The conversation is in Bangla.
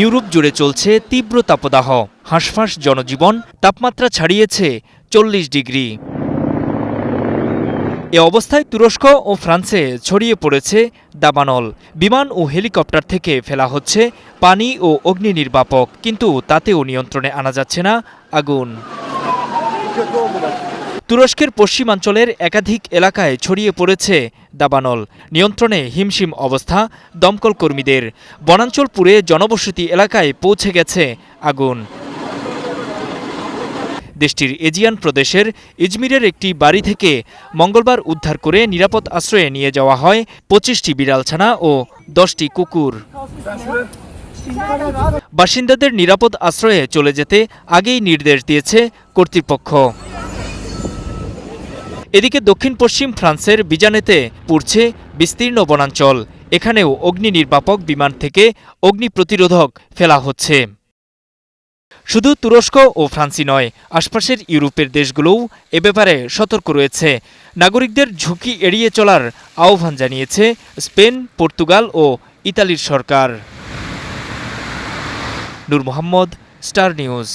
ইউরোপ জুড়ে চলছে তীব্র তাপদাহ। হাঁসফাঁস জনজীবন, তাপমাত্রা ছাড়িয়েছে চল্লিশ ডিগ্রি। এ অবস্থায় তুরস্ক ও ফ্রান্সে ছড়িয়ে পড়েছে দাবানল। বিমান ও হেলিকপ্টার থেকে ফেলা হচ্ছে পানি ও অগ্নি নির্বাপক, কিন্তু তাতেও নিয়ন্ত্রণে আনা যাচ্ছে না আগুন. তুরস্কের পশ্চিমাঞ্চলের একাধিক এলাকায় ছড়িয়ে পড়েছে দাবানল। নিয়ন্ত্রণে হিমশিম অবস্থা, দমকল কর্মীদের। বনাঞ্চল পুড়ে জনবসতি এলাকায় পৌঁছে গেছে আগুন। দেশটির এজিয়ান প্রদেশের ইজমিরের একটি বাড়ি থেকে মঙ্গলবার উদ্ধার করে নিরাপদ আশ্রয়ে নিয়ে যাওয়া হয় পঁচিশটি বিড়ালছানা ও দশটি কুকুর। বাসিন্দাদের নিরাপদ আশ্রয়ে চলে যেতে আগেই নির্দেশ দিয়েছে কর্তৃপক্ষ। এদিকে দক্ষিণ পশ্চিম ফ্রান্সের বিজানেতে পুড়ছে বিস্তীর্ণ বনাঞ্চল। এখানেও অগ্নি নির্বাপক বিমান থেকে অগ্নি প্রতিরোধক ফেলা হচ্ছে। শুধু তুরস্ক ও ফ্রান্সই নয়, আশপাশের ইউরোপের দেশগুলোও এ ব্যাপারে সতর্ক রয়েছে। নাগরিকদের ঝুঁকি এড়িয়ে চলার আহ্বান জানিয়েছে স্পেন, পর্তুগাল ও ইতালির সরকার। Noor Mohammad, star news.